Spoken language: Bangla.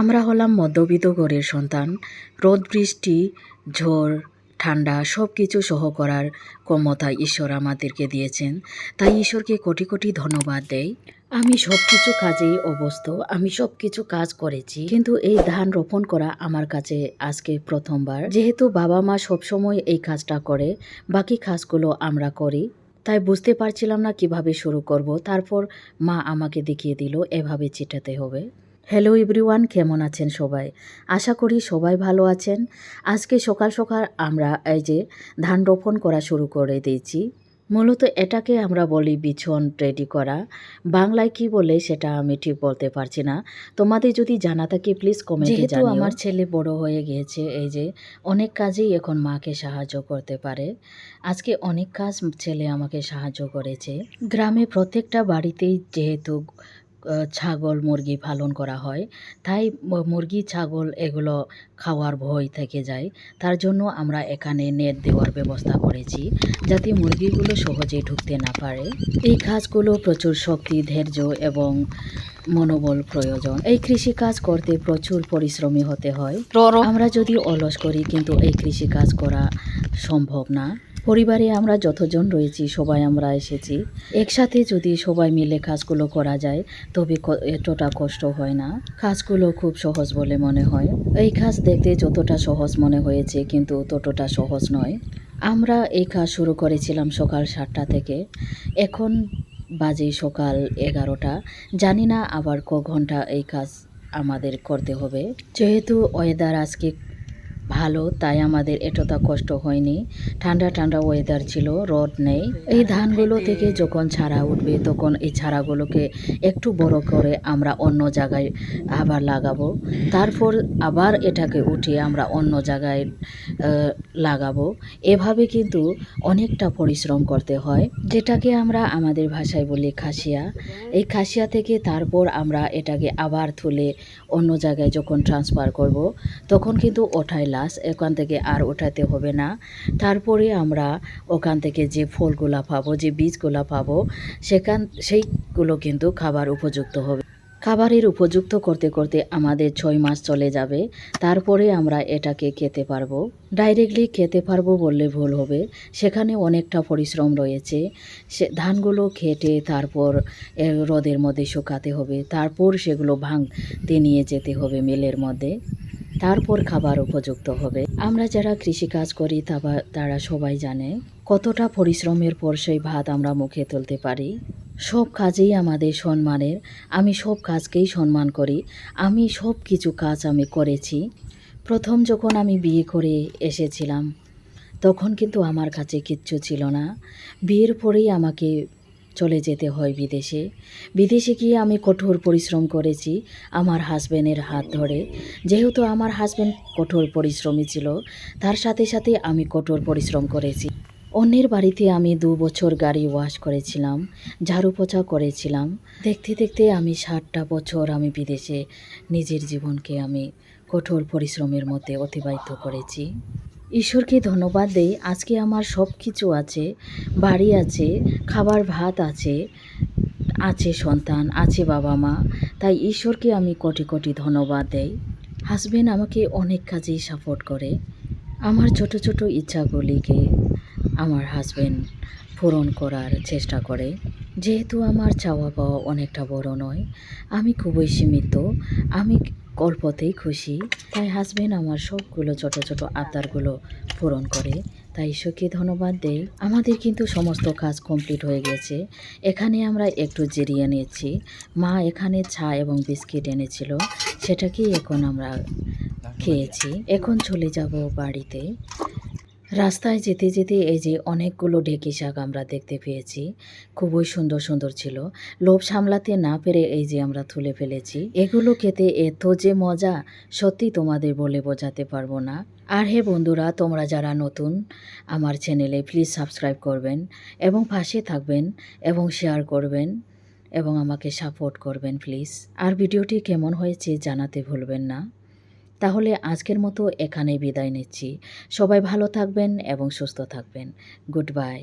আমরা হলাম মধ্যবিত্ত ঘরের সন্তান। রোদ, বৃষ্টি, ঝড়, ঠান্ডা সব কিছু সহ করার ক্ষমতা ঈশ্বর আমাদেরকে দিয়েছেন। তাই ঈশ্বরকে কোটি কোটি ধন্যবাদ দেই। আমি সব কিছু কাজেই অবস্থ, আমি সব কিছু কাজ করেছি। কিন্তু এই ধান রোপণ করা আমার কাছে আজকে প্রথমবার। যেহেতু বাবা মা সবসময় এই কাজটা করে, বাকি কাজগুলো আমরা করি। তাই বুঝতে পারছিলাম না কীভাবে শুরু করব, তারপর মা আমাকে দেখিয়ে দিল, এভাবে চিটাতে হবে। হ্যালো এভরিওয়ান কেমন আছেন সবাই? আশা করি সবাই ভালো আছেন। আজকে সকাল সকাল আমরা এই যে ধান রোপণ করা শুরু করে দিয়েছি। মূলত এটাকে আমরা বলি বিছন রেডি করা। বাংলায় কি বলে সেটা আমি ঠিক বলতে পারছি না। তোমাদের যদি জানা থাকে প্লিজ কমেন্টে জানিও। আমার ছেলে বড় হয়ে গিয়েছে এই যে অনেক কাজেই এখন মাকে সাহায্য করতে পারে। আজকে অনেক কাজ ছেলে আমাকে সাহায্য করেছে। গ্রামে প্রত্যেকটা বাড়িতেই যেহেতু ছাগল মুরগি পালন করা হয়। তাই মুরগি ছাগল এগুলো খাওয়ার ভয় থেকে যায়। তার জন্য আমরা এখানে নেট দেওয়ার ব্যবস্থা করেছি যাতে মুরগিগুলো সহজে ঢুকতে না পারে। এই কাজগুলো প্রচুর শক্তি ধৈর্য এবং মনোবল প্রয়োজন। এই কৃষি কাজ করতে প্রচুর পরিশ্রমী হতে হয়। আমরা যদি অলস করি কিন্তু এই কৃষি কাজ করা সম্ভব না। পরিবারে আমরা যতজন রয়েছি, সবাই আমরা এসেছি। একসাথে যদি সবাই মিলে কাজগুলো করা যায়, তবে এতটা কষ্ট হয় না। কাজগুলো খুব সহজ বলে মনে হয়। এই কাজ দেখতে যতটা সহজ মনে হয়েছে, কিন্তু ততটা সহজ নয়। আমরা এই কাজ শুরু করেছিলাম সকাল সাতটা থেকে। এখন বাজে সকাল এগারোটা। জানি না আবার ক ঘণ্টা এই কাজ আমাদের করতে হবে। যেহেতু ওয়েদার আজকে ভালো, তাই আমাদের এতটা কষ্ট হয়নি। ঠান্ডা ঠান্ডা ওয়েদার ছিল, রোদ নেই। এই ধানগুলো থেকে যখন ছাড়া উঠবে, তখন এই ছাড়াগুলোকে একটু বড় করে আমরা অন্য জায়গায় আবার লাগাবো। তারপর আবার এটাকে উঠিয়ে আমরা অন্য জায়গায় লাগাবো। এভাবে কিন্তু অনেকটা পরিশ্রম করতে হয়। যেটাকে আমরা আমাদের ভাষায় বলি খাসিয়া। এই খাসিয়া থেকে তারপর আমরা এটাকে আবার তুলে অন্য জায়গায় যখন ট্রান্সফার করব, তখন কিন্তু ওঠাই লাস এখান থেকে আর ওঠাতে হবে না। তারপরে আমরা ওখান থেকে যে ফলগুলা পাবো, যে বীজগুলা পাবো, সেখান, সেইগুলো কিন্তু খাবার উপযুক্ত হবে। খাবারের উপযুক্ত করতে করতে আমাদের ছয় মাস চলে যাবে। তারপরে আমরা এটাকে খেতে পারব। ডাইরেক্টলি খেতে পারব বললে ভুল হবে। সেখানে অনেকটা পরিশ্রম রয়েছে। সে ধানগুলো খেটে তারপর রোদের মধ্যে শুকাতে হবে। তারপর সেগুলো ভাঙতে নিয়ে যেতে হবে মিলের মধ্যে। তারপর খাবার উপযুক্ত হবে। আমরা যারা কৃষিকাজ করি তারা সবাই জানে কতটা পরিশ্রমের পর সেই ভাত আমরা মুখে তুলতে পারি। সব কাজেই আমাদের সম্মানের, আমি সব কাজকেই সম্মান করি, আমি সব কিছু কাজ আমি করেছি। প্রথম যখন আমি বিয়ে করে এসেছিলাম, তখন কিন্তু আমার কাছে কিচ্ছু ছিল না। বিয়ের পরেই আমাকে চলে যেতে হয় বিদেশে। বিদেশে গিয়ে আমি কঠোর পরিশ্রম করেছি, আমার হাজব্যান্ডের হাত ধরে। যেহেতু আমার হাজব্যান্ড কঠোর পরিশ্রমী ছিল, তার সাথে সাথে আমি কঠোর পরিশ্রম করেছি। অন্যের বাড়িতে আমি দু বছর গাড়ি ওয়াশ করেছিলাম, ঝাড়ু পোছা করেছিলাম। দেখতে দেখতে আমি ষাটটা বছর আমি বিদেশে, নিজের জীবনকে আমি কঠোর পরিশ্রমের মধ্যে অতিবাহিত করেছি। ঈশ্বরকে ধন্যবাদ দেই, আজকে আমার সব কিছু আছে, বাড়ি আছে, খাবার ভাত আছে আছে সন্তান, আছে বাবা মা, তাই ঈশ্বরকে আমি কোটি কোটি ধন্যবাদ দেই। হাজবেন্ড আমাকে অনেক কাজেই সাপোর্ট করে। আমার ছোট ছোট ইচ্ছাগুলিকে আমার হাজবেন্ড পূরণ করার চেষ্টা করে। যেহেতু আমার চাওয়া পাওয়া অনেকটা বড় নয়, আমি খুবই সীমিত, আমি গল্পতেই খুশি। তাই হাজব্যান্ড আমার সবগুলো ছোট ছোট আবদারগুলো পূরণ করে। তাই ঈশ্বরকে ধন্যবাদ দেই। আমাদের কিন্তু সমস্ত কাজ কমপ্লিট হয়ে গেছে। এখানে আমরা একটু জিরিয়ে নিয়েছি মা এখানে চা এবং বিস্কিট এনেছিল। সেটাকেই এখন আমরা খেয়েছি। এখন চলে যাব বাড়িতে। রাস্তায় যেতে যেতে এই যে অনেকগুলো ঢেকি শাক আমরা দেখতে পেয়েছি, খুবই সুন্দর সুন্দর ছিল। লোভ সামলাতে না পেরে এই যে আমরা তুলে ফেলেছি। এগুলো খেতে এত যে মজা, সত্যি তোমাদের বলে বোঝাতে পারব না। আর হে বন্ধুরা, তোমরা যারা নতুন, আমার চ্যানেলে প্লিজ সাবস্ক্রাইব করবেন এবং পাশে থাকবেন এবং শেয়ার করবেন এবং আমাকে সাপোর্ট করবেন প্লিজ আর ভিডিওটি কেমন হয়েছে জানাতে ভুলবেন না। তাহলে আজকের মতো এখানেই বিদায় নিচ্ছি। সবাই ভালো থাকবেন এবং সুস্থ থাকবেন। Good bye.